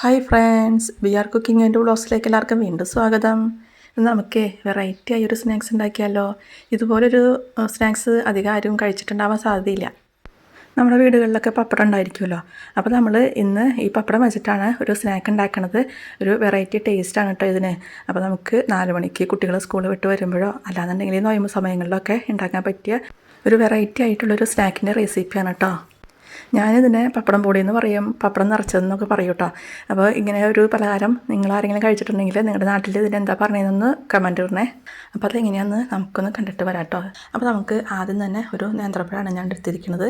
Hi friends B R cooking and വ്ളോഗ്സിലേക്ക് എല്ലാവർക്കും വീണ്ടും സ്വാഗതം. നമുക്ക് വെറൈറ്റി ആയൊരു സ്നാക്സ് ഉണ്ടാക്കിയാലോ? ഇതുപോലൊരു സ്നാക്സ് അധികം ആരും കഴിച്ചിട്ടുണ്ടാവാൻ സാധ്യതയില്ല. നമ്മുടെ വീടുകളിലൊക്കെ പപ്പടം ഉണ്ടായിരിക്കുമല്ലോ. അപ്പോൾ നമ്മൾ ഇന്ന് ഈ പപ്പടം വെച്ചിട്ടാണ് ഒരു സ്നാക്ക് ഉണ്ടാക്കണത്. ഒരു വെറൈറ്റി ടേസ്റ്റാണ് കേട്ടോ ഇതിന്. അപ്പോൾ നമുക്ക് നാല് മണിക്ക് കുട്ടികൾ സ്കൂൾ വിട്ട് വരുമ്പോഴോ അല്ലാന്നുണ്ടെങ്കിൽ നോയമ്പ് സമയങ്ങളിലൊക്കെ ഉണ്ടാക്കാൻ പറ്റിയ ഒരു വെറൈറ്റി ആയിട്ടുള്ളൊരു സ്നാക്കിന്റെ റെസിപ്പിയാണ് കേട്ടോ ഞാനിതിനെ പപ്പടം പൊടി എന്ന് പറയും പപ്പടം നിറച്ചതെന്നൊക്കെ പറയും കേട്ടോ അപ്പോൾ ഇങ്ങനെ ഒരു പലഹാരം നിങ്ങൾ ആരെങ്കിലും കഴിച്ചിട്ടുണ്ടെങ്കിൽ നിങ്ങളുടെ നാട്ടിൽ ഇതിന് എന്താ പറഞ്ഞതെന്ന് കമന്റ് ഇടണേ. അപ്പോൾ അതെങ്ങനെയാണെന്ന് നമുക്കൊന്ന് കണ്ടിട്ട് വരാം കേട്ടോ അപ്പോൾ നമുക്ക് ആദ്യം തന്നെ ഒരു നേന്ത്രപ്പഴമാണ് ഞാൻ എടുത്തിരിക്കുന്നത്.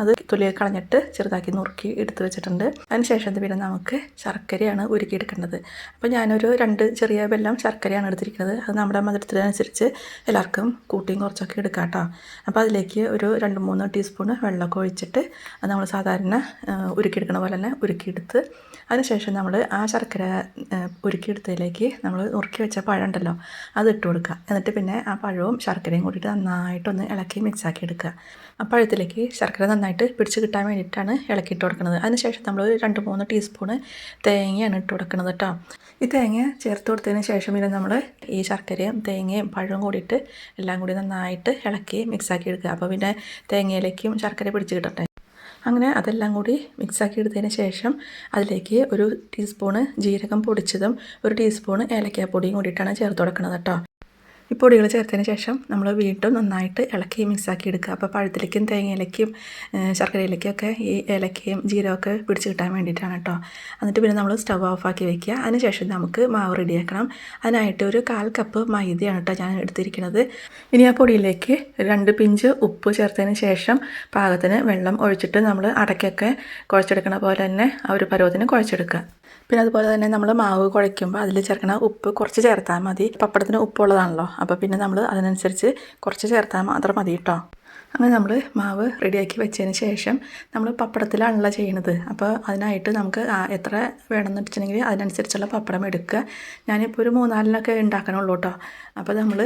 അത് തൊലിയൊക്കെ കളഞ്ഞിട്ട് ചെറുതാക്കി നുറുക്കി എടുത്ത് വെച്ചിട്ടുണ്ട്. അതിനുശേഷം പിന്നെ നമുക്ക് ശർക്കരയാണ് ഉരുക്കിയെടുക്കേണ്ടത്. അപ്പോൾ ഞാനൊരു രണ്ട് ചെറിയ വെല്ലം ശർക്കരയാണ് എടുത്തിരിക്കുന്നത്. അത് നമ്മുടെ മധുരത്തിനനുസരിച്ച് എല്ലാവർക്കും കൂട്ടിയും കുറച്ചൊക്കെ എടുക്കാം കേട്ടോ അപ്പോൾ അതിലേക്ക് ഒരു രണ്ട് മൂന്ന് ടീസ്പൂൺ വെള്ളമൊക്കെ ഒഴിച്ചിട്ട് അത് നമ്മൾ സാധാരണ ഉരുക്കിയെടുക്കണ പോലെ തന്നെ ഉരുക്കിയെടുത്ത് അതിനുശേഷം നമ്മൾ ആ ശർക്കര ഉരുക്കിയെടുത്തതിലേക്ക് നമ്മൾ നുറുക്കി വെച്ച പഴം ഉണ്ടല്ലോ അത് ഇട്ട് കൊടുക്കുക. എന്നിട്ട് പിന്നെ ആ പഴവും ശർക്കരയും കൂട്ടിയിട്ട് നന്നായിട്ടൊന്ന് ഇളക്കി മിക്സാക്കി എടുക്കുക. ആ പഴത്തിലേക്ക് ശർക്കര നന്നായിട്ട് പിടിച്ച് കിട്ടാൻ വേണ്ടിയിട്ടാണ് ഇളക്കിയിട്ട് കൊടുക്കുന്നത്. അതിനുശേഷം നമ്മൾ രണ്ട് മൂന്ന് ടീസ്പൂണ് തേങ്ങയാണ് ഇട്ട് കൊടുക്കുന്നത് കേട്ടോ. ഈ തേങ്ങ ചേർത്ത് കൊടുത്തതിന് ശേഷം പിന്നെ നമ്മൾ ഈ ശർക്കരയും തേങ്ങയും പഴവും കൂടിയിട്ട് എല്ലാം കൂടി നന്നായിട്ട് ഇളക്കി മിക്സാക്കി എടുക്കുക. അപ്പോൾ പിന്നെ തേങ്ങയിലേക്കും ശർക്കര പിടിച്ച് കിട്ടട്ടെ. അങ്ങനെ അതെല്ലാം കൂടി മിക്സാക്കി എടുത്തതിന് ശേഷം അതിലേക്ക് ഒരു ടീസ്പൂണ് ജീരകം പൊടിച്ചതും ഒരു ടീസ്പൂണ് ഏലക്കാപ്പൊടിയും കൂടിയിട്ടാണ് ചേർത്ത് കൊടുക്കുന്നത് കേട്ടോ. ഈ പൊടികൾ ചേർത്തതിന് ശേഷം നമ്മൾ വീണ്ടും നന്നായിട്ട് ഇളക്കി മിക്സാക്കി എടുക്കുക. അപ്പോൾ പഴത്തിലേക്കും തേങ്ങയിലേക്കും ശർക്കരയിലേക്കും ഒക്കെ ഈ ഇലക്കയും ജീരകമൊക്കെ പിടിച്ച് കിട്ടാൻ വേണ്ടിയിട്ടാണ് കേട്ടോ. എന്നിട്ട് പിന്നെ നമ്മൾ സ്റ്റവ് ഓഫാക്കി വെക്കുക. അതിനുശേഷം നമുക്ക് മാവ് റെഡിയാക്കണം. അതിനായിട്ട് ഒരു കാൽ കപ്പ് മൈദയാണ് കേട്ടോ ഞാൻ എടുത്തിരിക്കുന്നത്. ഇനി ആ പൊടിയിലേക്ക് രണ്ട് പിഞ്ച് ഉപ്പ് ചേർത്തതിന് ശേഷം പാകത്തിന് വെള്ളം ഒഴിച്ചിട്ട് നമ്മൾ അടയ്ക്കൊക്കെ കുഴച്ചെടുക്കണ പോലെ തന്നെ ആ ഒരു പരുവത്തിന് കുഴച്ചെടുക്കുക. പിന്നെ അതുപോലെ തന്നെ നമ്മൾ മാവ് കുഴയ്ക്കുമ്പോൾ അതിൽ ചേർക്കണ ഉപ്പ് കുറച്ച് ചേർത്താൽ മതി. പപ്പടത്തിന് ഉപ്പുള്ളതാണല്ലോ. അപ്പോൾ പിന്നെ നമ്മൾ അതിനനുസരിച്ച് കുറച്ച് ചേർത്താൽ മാത്രം മതി കേട്ടോ അങ്ങനെ നമ്മൾ മാവ് റെഡിയാക്കി വെച്ചതിന് ശേഷം നമ്മൾ പപ്പടത്തിലാണല്ലോ ചെയ്യണത്. അപ്പോൾ അതിനായിട്ട് നമുക്ക് എത്ര വേണമെന്ന് വെച്ചിട്ടുണ്ടെങ്കിൽ അതിനനുസരിച്ചുള്ള പപ്പടം എടുക്കുക. ഞാനിപ്പോൾ ഒരു മൂന്നാലിനൊക്കെ ഉണ്ടാക്കണുള്ളൂ കേട്ടോ അപ്പോൾ നമ്മൾ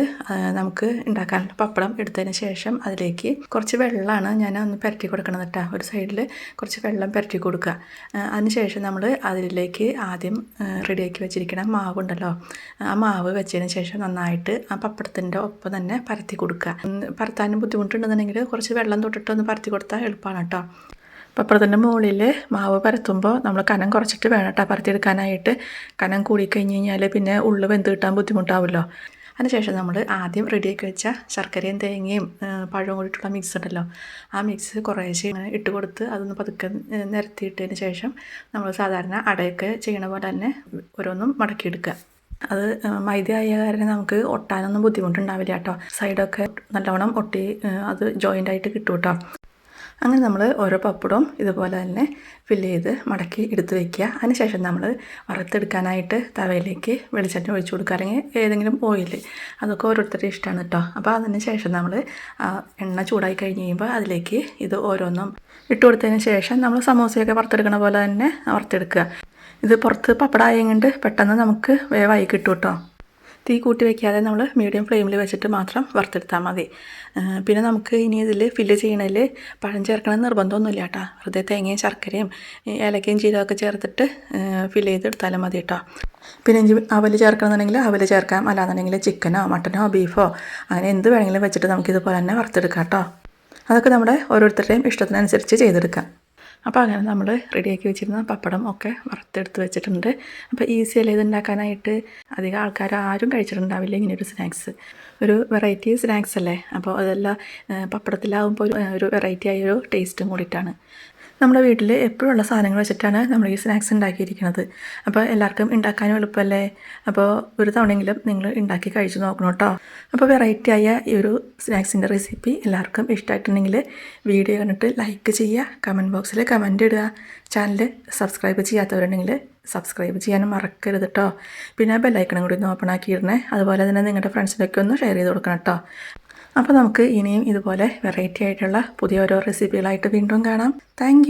നമുക്ക് ഉണ്ടാക്കാനുള്ള പപ്പടം എടുത്തതിന് ശേഷം അതിലേക്ക് കുറച്ച് വെള്ളമാണ് ഞാൻ ഒന്ന് പുരട്ടി കൊടുക്കണം കേട്ടോ ഒരു സൈഡിൽ കുറച്ച് വെള്ളം പുരട്ടി കൊടുക്കുക. അതിനുശേഷം നമ്മൾ അതിലേക്ക് ആദ്യം റെഡിയാക്കി വെച്ചിരിക്കുന്ന മാവുണ്ടല്ലോ. ആ മാവ് വെച്ചതിന് ശേഷം നന്നായിട്ട് ആ പപ്പടത്തിന്റെ ഒപ്പം തന്നെ പരത്തി കൊടുക്കുക. പരത്താനും ബുദ്ധിമുട്ടുണ്ടെന്നുണ്ടെങ്കിൽ കുറച്ച് വെള്ളം തൊട്ടിട്ട് ഒന്ന് പരത്തി കൊടുത്താൽ എളുപ്പമാണ് കേട്ടോ പപ്പടത്തിന്റെ മുകളിൽ മാവ് പരത്തുമ്പോൾ നമ്മൾ കനം കുറച്ചിട്ട് വേണം കേട്ടോ പരത്തിയെടുക്കാനായിട്ട്. കനം കൂടിക്കഴിഞ്ഞ് കഴിഞ്ഞാൽ പിന്നെ ഉള്ളു വെന്ത് കിട്ടാൻ ബുദ്ധിമുട്ടാവുമല്ലോ അതിനുശേഷം നമ്മൾ ആദ്യം റെഡിയാക്കി വെച്ച ശർക്കരയും തേങ്ങയും പഴവും കൂടിയിട്ടുള്ള മിക്സ് ഉണ്ടല്ലോ. ആ മിക്സ് കുറേശ്ശെ ഇങ്ങനെ ഇട്ട് കൊടുത്ത് അതൊന്ന് പതുക്കെ നിരത്തിയിട്ടതിന് ശേഷം നമ്മൾ സാധാരണ അടയൊക്കെ ചെയ്യണ പോലെ തന്നെ ഓരോന്നും മടക്കിയെടുക്കുക അത് മൈദ ആയ കാരണം നമുക്ക് ഒട്ടാനൊന്നും ബുദ്ധിമുട്ടുണ്ടാവില്ല കേട്ടോ. സൈഡൊക്കെ നല്ലവണ്ണം ഒട്ടി അത് ജോയിന്റ് ആയിട്ട് കിട്ടും കേട്ടോ. അങ്ങനെ നമ്മൾ ഓരോ പപ്പടവും ഇതുപോലെ തന്നെ ഫില്ല് ചെയ്ത് മടക്കി എടുത്ത് വയ്ക്കുക അതിനുശേഷം നമ്മൾ വറുത്തെടുക്കാനായിട്ട് തവയിലേക്ക് വെളിച്ചെണ്ണ ഒഴിച്ചു കൊടുക്കുക. അല്ലെങ്കിൽ ഏതെങ്കിലും ഓയിൽ അതൊക്കെ ഓരോരുത്തരുടെ ഇഷ്ടമാണ് കേട്ടോ. അപ്പോൾ അതിന് ശേഷം നമ്മൾ എണ്ണ ചൂടായി കഴിഞ്ഞ് കഴിയുമ്പോൾ അതിലേക്ക് ഇത് ഓരോന്നും ഇട്ട് കൊടുത്തതിന് ശേഷം നമ്മൾ സമോസയൊക്കെ വറുത്തെടുക്കുന്ന പോലെ തന്നെ വറുത്തെടുക്കുക. ഇത് പുറത്ത് പപ്പടായതുകൊണ്ട് പെട്ടെന്ന് നമുക്ക് വേവായി കിട്ടും കേട്ടോ തീ കൂട്ടി വയ്ക്കാതെ നമ്മൾ മീഡിയം ഫ്ലെയിമിൽ വെച്ചിട്ട് മാത്രം വറുത്തെടുത്താൽ മതി. പിന്നെ നമുക്ക് ഇനി ഇതിൽ ഫില്ല് ചെയ്യണതിൽ പഴം ചേർക്കണം നിർബന്ധമൊന്നുമില്ല കേട്ടോ വെറുതെ തേങ്ങയും ശർക്കരയും ഏലക്കയും ജീരകമൊക്കെ ചേർത്തിട്ട് ഫില്ല് ചെയ്തെടുത്താലും മതി കേട്ടോ പിന്നെ ഇഞ്ചി അവൽ ചേർക്കണമെന്നുണ്ടെങ്കിൽ അവൽ ചേർക്കാം. അല്ലാന്നുണ്ടെങ്കിൽ ചിക്കനോ മട്ടനോ ബീഫോ അങ്ങനെ എന്ത് വേണമെങ്കിലും വെച്ചിട്ട് നമുക്കിതുപോലെ തന്നെ വറുത്തെടുക്കാം കേട്ടോ അതൊക്കെ നമ്മുടെ ഓരോരുത്തരുടെയും ഇഷ്ടത്തിനനുസരിച്ച് ചെയ്തെടുക്കാം. അപ്പോൾ അങ്ങനെ നമ്മൾ റെഡിയാക്കി വെച്ചിരുന്ന പപ്പടം ഒക്കെ വറുത്തെടുത്ത് വെച്ചിട്ടുണ്ട്. അപ്പോൾ ഈസിയല്ലേ ഇത് ഉണ്ടാക്കാനായിട്ട്? അധികം ആൾക്കാർ ആരും കഴിച്ചിട്ടുണ്ടാവില്ല ഇങ്ങനെ ഒരു സ്നാക്സ്. ഒരു വെറൈറ്റി സ്നാക്സ് അല്ലേ? അപ്പോൾ അതെല്ലാം പപ്പടത്തിലാവുമ്പോൾ ഒരു വെറൈറ്റി ആയൊരു ടേസ്റ്റും കൂടിയിട്ടാണ്. നമ്മുടെ വീട്ടിൽ എപ്പോഴുള്ള സാധനങ്ങൾ വെച്ചിട്ടാണ് നമ്മൾ ഈ സ്നാക്സ് ഉണ്ടാക്കിയിരിക്കുന്നത്. അപ്പോൾ എല്ലാവർക്കും ഉണ്ടാക്കാനും എളുപ്പമല്ലേ അപ്പോൾ ഒരു തവണയെങ്കിലും നിങ്ങൾ ഉണ്ടാക്കി കഴിച്ചു നോക്കണം കേട്ടോ അപ്പോൾ വെറൈറ്റി ആയ ഈ ഒരു സ്നാക്സിന്റെ റെസിപ്പി എല്ലാവർക്കും ഇഷ്ടമായിട്ടുണ്ടെങ്കിൽ വീഡിയോ കണ്ടിട്ട് ലൈക്ക് ചെയ്യുക കമന്റ് ബോക്സിൽ കമന്റ് ഇടുക. ചാനൽ സബ്സ്ക്രൈബ് ചെയ്യാത്തവരുണ്ടെങ്കിൽ സബ്സ്ക്രൈബ് ചെയ്യാനും മറക്കരുത് കേട്ടോ പിന്നെ ബെല്ലൈക്കണം കൂടി ഒന്ന് ഓപ്പൺ ആക്കിയിരുന്നേ അതുപോലെ തന്നെ നിങ്ങളുടെ ഫ്രണ്ട്സിനൊക്കെ ഒന്ന് ഷെയർ ചെയ്ത് കൊടുക്കണം കേട്ടോ അപ്പോൾ നമുക്ക് ഇനിയും ഇതുപോലെ വെറൈറ്റി ആയിട്ടുള്ള പുതിയ ഓരോ റെസിപ്പികളായിട്ട് വീണ്ടും കാണാം. താങ്ക്